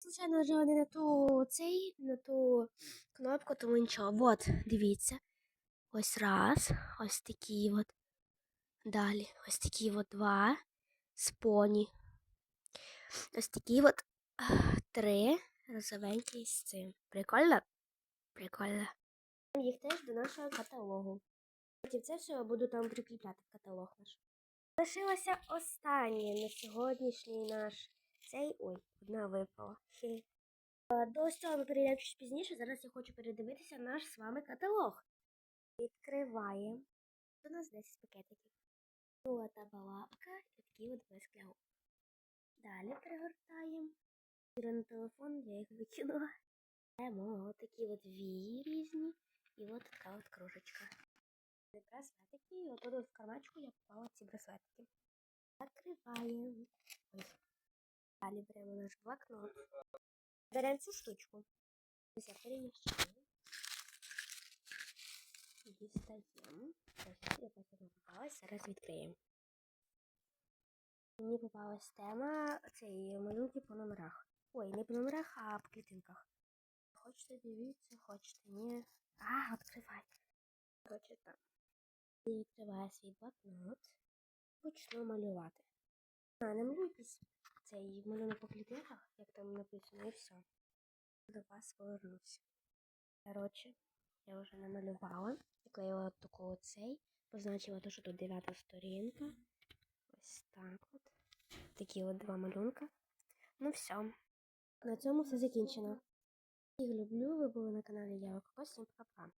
Звичайно, нажала не на ту цей, на ту кнопку, тому нічого. От, дивіться. Ось раз, ось такі от. Далі, ось такі от два з поні. Ось такі от три розовенькі з цим. Прикольно? Прикольно. Їх теж до нашого каталогу. Потім це все буду там прикріпляти в каталог наш. Лишилося останнє на сьогоднішній наш цей. Ой, одна випала. Е, До цього ми перейдемо пізніше. Зараз я хочу передивитися наш з вами каталог. Відкриваємо. У нас 10 пакетиків. Золота балапка і такий от без. Далі перегортаємо. Віра на телефон, я їх викинула. Маємо такі от вії різні. І от така от кружечка. Браслетики. І от тут в кармачку я попала ці браслетики. Закриваємо. Ой. Далі беремо наш блокнот. Беремо цю штучку. Переміщаю. Дістаємо. Я потім попалась. Зараз відкриємо. Мені попалась тема цієї малюнки по номерах. Ой, не по номерах, а по клітинках. Хочете дивіться, хочете ні. А, відкривай. Коротше так. Я відкриваю свій блокнот. Почну малювати. А, не малюю якийсь цей малюнок по клітинках, як там написано, і все. До вас повернуся. Коротше, я вже намалювала. Приклеїла таку цей. Позначила те, що тут дев'ята сторінка. Ось так от. Такі от два малюнка. Ну все. На цьому все закінчено. Всіх люблю. Ви були на каналі Ява Кокос. Всім пока.